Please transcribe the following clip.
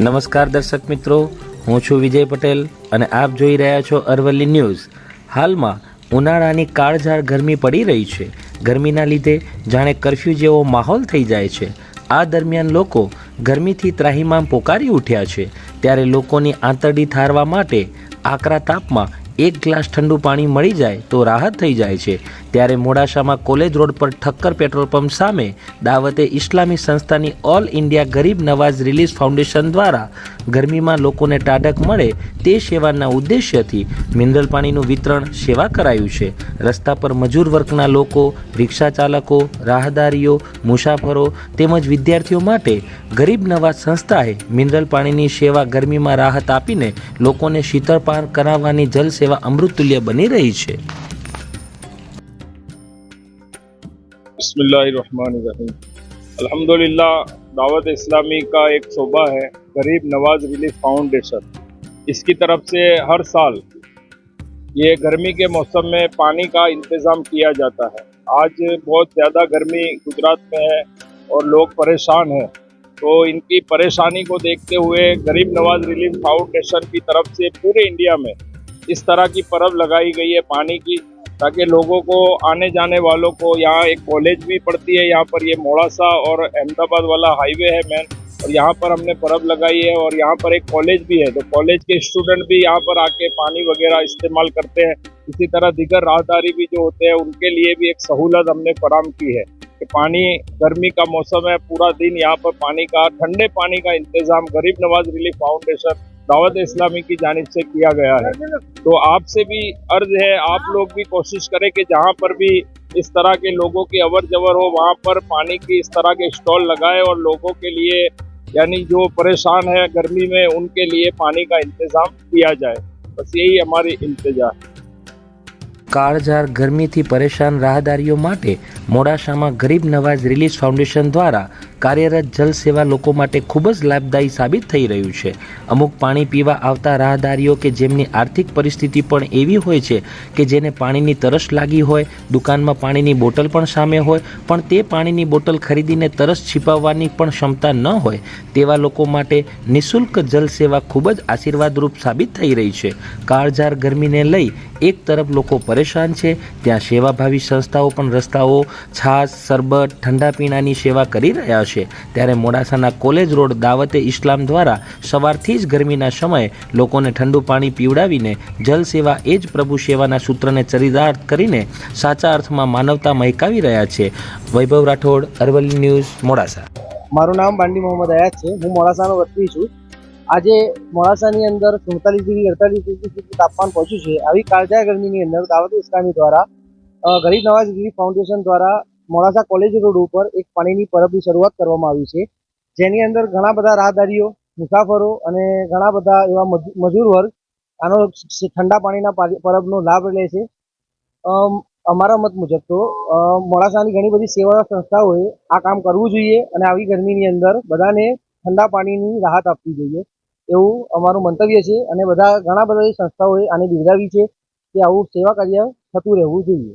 નમસ્કાર દર્શક મિત્રો, હું છું વિજય પટેલ અને આપ જોઈ રહ્યા છો અરવલ્લી ન્યૂઝ. હાલમાં ઉનાળાની કાળઝાળ ગરમી પડી રહી છે. ગરમીના લીધે જાણે કરફ્યુ જેવો માહોલ થઈ જાય છે. આ દરમિયાન લોકો ગરમીથી ત્રાહીમામ પોકારી ઉઠ્યા છે. ત્યારે લોકોની આંતરડી ઠારવા માટે આકરા તાપમાં એક ગ્લાસ ઠંડુ પાણી મળી જાય તો રાહત થઈ જાય છે. ત્યારે મોડાસામાં કોલેજ રોડ પર ઠક્કર પેટ્રોલ પંપ સામે દાવતે ઇસ્લામી સંસ્થાની ઓલ ઇન્ડિયા ગરીબ નવાઝ રિલીઝ ફાઉન્ડેશન દ્વારા ગરમીમાં લોકોને ટાઢક મળે તે સેવાના ઉદ્દેશ્યથી મિનરલ પાણીનું વિતરણ સેવા કરાયું છે. રસ્તા પર મજૂર વર્ગના લોકો, રિક્ષા ચાલકો, રાહદારીઓ, મુસાફરો તેમજ વિદ્યાર્થીઓ માટે ગરીબ નવાઝ સંસ્થાએ મિનરલ પાણીની સેવા ગરમીમાં રાહત આપીને લોકોને શીતળ પાર કરાવવાની જલ સેવા અમૃતતુલ્ય બની રહી છે. बिस्मिल्लाहिर्रहमानिर्रहीम। अल्हम्दुलिल्लाह, दावत इस्लामी का एक शोबा है, गरीब नवाज़ रिलीफ फाउंडेशन। इसकी तरफ़ से हर साल ये गर्मी के मौसम में पानी का इंतज़ाम किया जाता है। आज बहुत ज़्यादा गर्मी गुजरात में है और लोग परेशान हैं। तो इनकी परेशानी को देखते हुए गरीब नवाज़ रिलीफ फाउंडेशन की तरफ़ से पूरे इंडिया में इस तरह की परब लगाई गई है पानी की। ताकि लोगों को, आने जाने वालों को, यहाँ एक कॉलेज भी पड़ती है, यहाँ पर ये मोड़ासा और अहमदाबाद वाला हाईवे है मेन और यहाँ पर हमने परब लगाई है और यहाँ पर एक कॉलेज भी है। तो कॉलेज के स्टूडेंट भी यहाँ पर आके पानी वगैरह इस्तेमाल करते हैं। इसी तरह दीगर राहदारी भी जो होते हैं, उनके लिए भी एक सहूलत हमने फराम की है कि पानी, गर्मी का मौसम है, पूरा दिन यहाँ पर पानी का, ठंडे पानी का इंतज़ाम, गरीब नवाज़ रिलीफ फाउंडेशन दावत इस्लामी की जानिब से किया गया है तो आपसे भी अर्ज है आप लोग भी कोशिश करें कि जहाँ पर भी इस तरह के लोगों की अवर जवर हो वहाँ पर पानी की इस तरह के स्टॉल लगाए और लोगों के लिए यानी जो परेशान है गर्मी में उनके लिए पानी का इंतजाम किया जाए बस यही हमारी इंतजा है કાળઝાળ ગરમીથી પરેશાન રાહદારીઓ માટે મોડાસામાં ગરીબ નવાઝ રિલીઝ ફાઉન્ડેશન દ્વારા કાર્યરત જલ સેવા લોકો માટે ખૂબ જ લાભદાયી સાબિત થઈ રહ્યું છે. અમુક પાણી પીવા આવતા રાહદારીઓ કે જેમની આર્થિક પરિસ્થિતિ પણ એવી હોય છે કે જેને પાણીની તરસ લાગી હોય, દુકાનમાં પાણીની બોટલ પણ સામે હોય, પણ તે પાણીની બોટલ ખરીદીને તરસ છીપાવવાની પણ ક્ષમતા ન હોય, તેવા લોકો માટે નિઃશુલ્ક જલ સેવા ખૂબ જ આશીર્વાદરૂપ સાબિત થઈ રહી છે. કાળઝાર ગરમીને લઈ એક તરફ લોકો પરેશાન છે, ત્યાં સેવાભાવી સંસ્થાઓ પણ રસ્તાઓ છાશ શરબત, ઠંડા પીણાની સેવા કરી રહ્યા છે ત્યારે મોડાસાના કોલેજ રોડ દાવતે ઇસ્લામ દ્વારા સવારથી જ ગરમીના સમયે લોકોને ઠંડુ પાણી પીવડાવીને જલ સેવા એ જ પ્રભુ સેવાના સૂત્રને ચરિતાર્થ કરીને સાચા અર્થમાં માનવતા મહેકાવી રહ્યા છે. વૈભવ રાઠોડ, અરવલ્લી ન્યૂઝ, મોડાસા. મારું નામ બાંડી મોહમ્મદ અયાત છે. હું મોડાસાનો વતની છું. આજે મોડાસાની અંદર સુડતાલીસ ડિગ્રી, અડતાલીસ ડિગ્રી સુધી તાપમાન પહોંચ્યું છે. આવી કાળજા ગરમીની અંદર દાવત ઇસ્લામી દ્વારા ગરીબ નવાજ ગીરી ફાઉન્ડેશન દ્વારા મોડાસા કોલેજ રોડ ઉપર એક પાણીની પરબની શરૂઆત કરવામાં આવી છે. જેની અંદર ઘણા બધા રાહદારીઓ, મુસાફરો અને ઘણા બધા એવા મજૂ- મજૂર વર્ગ આનો ઠંડા પાણીના પરબનો લાભ લે છે. અમારા મત મુજબ તો મોડાસાની ઘણી બધી સેવા સંસ્થાઓએ આ કામ કરવું જોઈએ અને આવી ગરમીની અંદર બધાને ઠંડા પાણીની રાહત આપવી જોઈએ. એવું અમારું મંતવ્ય છે અને બધા ઘણા બધા સંસ્થાઓએ આને બિરદાવી છે કે આવું સેવા કાર્ય થતું રહેવું જોઈએ.